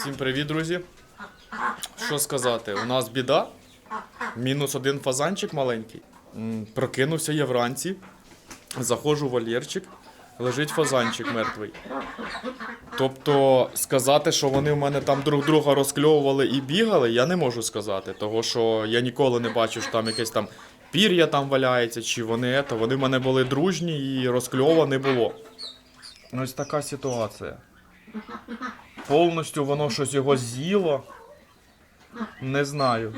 Всім привіт, друзі. Що сказати? У нас біда. Мінус один фазанчик маленький. Прокинувся я вранці. Заходжу в вольєрчик, лежить фазанчик мертвий. Тобто сказати, що вони в мене там друг друга розкльовували і бігали, я не можу сказати. Того що я ніколи не бачив, що там якесь там пір'я там валяється, чи вони то вони в мене були дружні і розкльова не було. Ось така ситуація. Повністю воно щось його з'їло. Не знаю.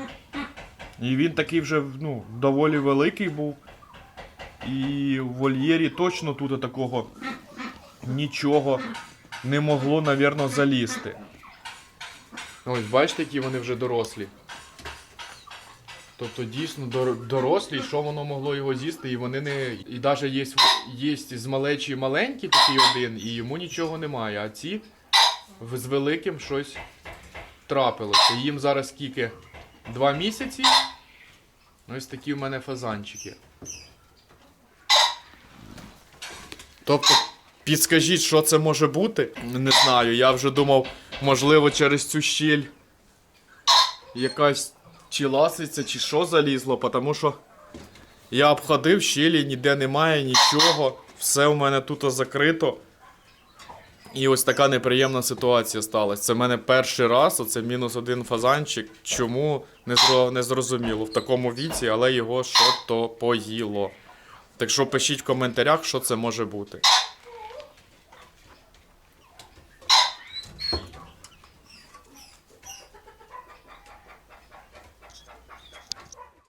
І він такий вже ну, доволі великий був. І в вольєрі точно тут такого нічого не могло, навірно, залізти. Ось, бачите, які вони вже дорослі. Тобто дійсно дорослі, що воно могло його з'їсти, і вони не. І навіть є, є з малечі маленький такий один, і йому нічого немає. А ці з великим щось трапилося. Їм зараз скільки? Два місяці. Ось такі в мене фазанчики. Тобто, підскажіть, що це може бути? Не знаю. Я вже думав, можливо, через цю щіль якась чи ласиця, чи що залізло, тому що я обходив щелі, ніде немає, нічого. Все у мене тут закрито. І ось така неприємна ситуація сталася. Це в мене перший раз, оце мінус один фазанчик. Чому не, зро... не зрозуміло в такому віці, але його що то поїло. Так що пишіть в коментарях, що це може бути.